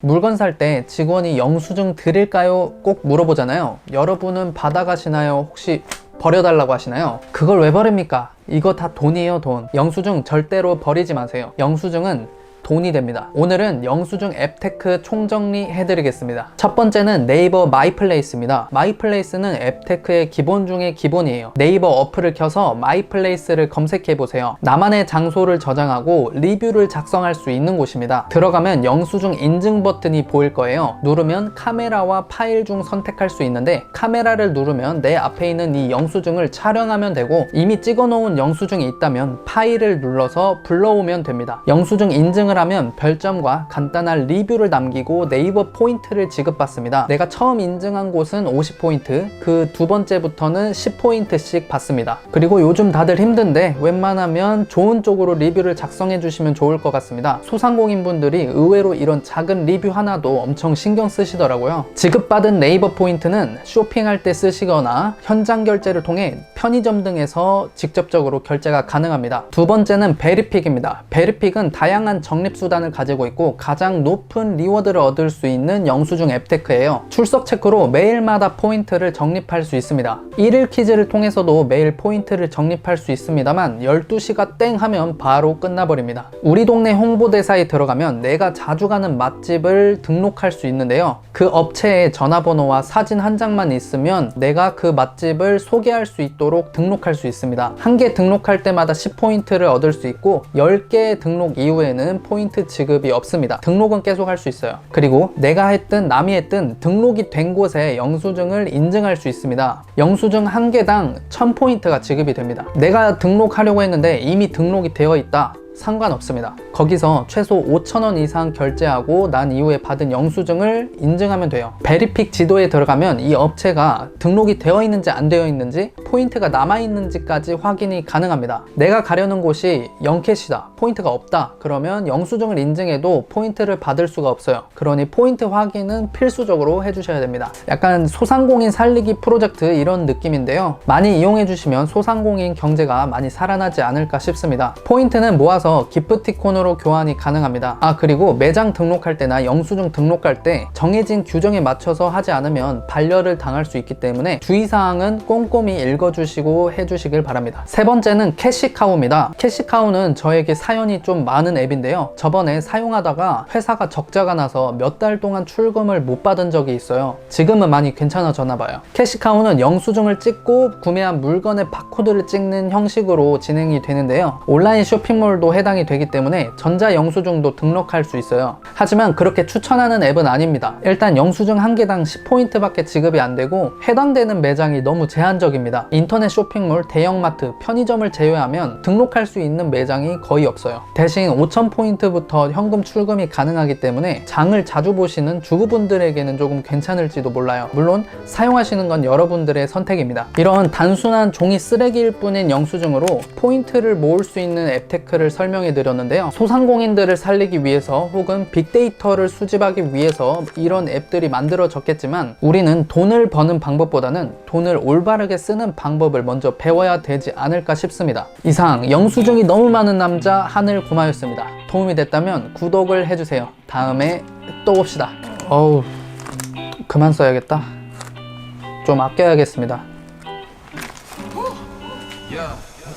물건 살 때 직원이 영수증 드릴까요? 꼭 물어보잖아요. 여러분은 받아가시나요? 혹시 버려달라고 하시나요? 그걸 왜 버립니까? 이거 다 돈이에요, 돈. 영수증 절대로 버리지 마세요. 영수증은 돈이 됩니다. 오늘은 영수증 앱테크 총정리 해드리겠습니다. 첫 번째는 네이버 마이플레이스입니다. 마이플레이스는 앱테크의 기본 중에 기본이에요. 네이버 어플을 켜서 마이플레이스를 검색해 보세요. 나만의 장소를 저장하고 리뷰를 작성할 수 있는 곳입니다. 들어가면 영수증 인증 버튼이 보일 거예요. 누르면 카메라와 파일 중 선택할 수 있는데 카메라를 누르면 내 앞에 있는 이 영수증을 촬영하면 되고 이미 찍어 놓은 영수증이 있다면 파일을 눌러서 불러오면 됩니다. 영수증 인증을 하면 별점과 간단한 리뷰를 남기고 네이버 포인트를 지급받습니다. 내가 처음 인증한 곳은 50포인트, 그 두 번째부터는 10포인트씩 받습니다. 그리고 요즘 다들 힘든데 웬만하면 좋은 쪽으로 리뷰를 작성해 주시면 좋을 것 같습니다. 소상공인 분들이 의외로 이런 작은 리뷰 하나도 엄청 신경 쓰시더라고요. 지급받은 네이버 포인트는 쇼핑할 때 쓰시거나 현장 결제를 통해 편의점 등에서 직접적으로 결제가 가능합니다. 두 번째는 베리픽입니다. 베리픽은 다양한 적립 수단을 가지고 있고 가장 높은 리워드를 얻을 수 있는 영수증 앱테크예요. 출석 체크로 매일마다 포인트를 적립할 수 있습니다. 1일 퀴즈를 통해서도 매일 포인트를 적립할 수 있습니다만 12시가 땡 하면 바로 끝나버립니다. 우리 동네 홍보대사에 들어가면 내가 자주 가는 맛집을 등록할 수 있는데요. 그 업체의 전화번호와 사진 한 장만 있으면 내가 그 맛집을 소개할 수 있도록 등록할 수 있습니다. 한 개 등록할 때마다 10포인트를 얻을 수 있고 10개 등록 이후에는 포인트 지급이 없습니다. 등록은 계속 할 수 있어요. 그리고 내가 했든 남이 했든 등록이 된 곳에 영수증을 인증할 수 있습니다. 영수증 한 개당 1000포인트가 지급이 됩니다. 내가 등록하려고 했는데 이미 등록이 되어 있다. 상관없습니다. 거기서 최소 5,000원 이상 결제하고 난 이후에 받은 영수증을 인증하면 돼요. 베리픽 지도에 들어가면 이 업체가 등록이 되어 있는지 안 되어 있는지 포인트가 남아 있는지까지 확인이 가능합니다. 내가 가려는 곳이 0캐시다. 포인트가 없다. 그러면 영수증을 인증해도 포인트를 받을 수가 없어요. 그러니 포인트 확인은 필수적으로 해 주셔야 됩니다. 약간 소상공인 살리기 프로젝트 이런 느낌인데요. 많이 이용해 주시면 소상공인 경제가 많이 살아나지 않을까 싶습니다. 포인트는 모아서 기프티콘으로 교환이 가능합니다. 아 그리고 매장 등록할 때나 영수증 등록할 때 정해진 규정에 맞춰서 하지 않으면 반려를 당할 수 있기 때문에 주의사항은 꼼꼼히 읽어주시고 해주시길 바랍니다. 세 번째는 캐시카우입니다. 캐시카우는 저에게 사연이 좀 많은 앱인데요. 저번에 사용하다가 회사가 적자가 나서 몇 달 동안 출금을 못 받은 적이 있어요. 지금은 많이 괜찮아졌나 봐요. 캐시카우는 영수증을 찍고 구매한 물건의 바코드를 찍는 형식으로 진행이 되는데요. 온라인 쇼핑몰도 해당이 되기 때문에 전자 영수증도 등록할 수 있어요. 하지만 그렇게 추천하는 앱은 아닙니다. 일단 영수증 한 개당 10포인트밖에 지급이 안 되고 해당되는 매장이 너무 제한적입니다. 인터넷 쇼핑몰, 대형마트, 편의점을 제외하면 등록할 수 있는 매장이 거의 없어요. 대신 5,000포인트부터 현금 출금이 가능하기 때문에 장을 자주 보시는 주부분들에게는 조금 괜찮을지도 몰라요. 물론 사용하시는 건 여러분들의 선택입니다. 이런 단순한 종이 쓰레기일 뿐인 영수증으로 포인트를 모을 수 있는 앱테크를 설명 해 드렸는데요. 소상공인들을 살리기 위해서 혹은 빅데이터를 수집하기 위해서 이런 앱들이 만들어졌겠지만 우리는 돈을 버는 방법보다는 돈을 올바르게 쓰는 방법을 먼저 배워야 되지 않을까 싶습니다. 이상 영수증이 너무 많은 남자 하늘 구마였습니다. 도움이 됐다면 구독을 해주세요. 다음에 또 봅시다. 어우 그만 써야겠다. 좀 아껴야겠습니다. Yeah.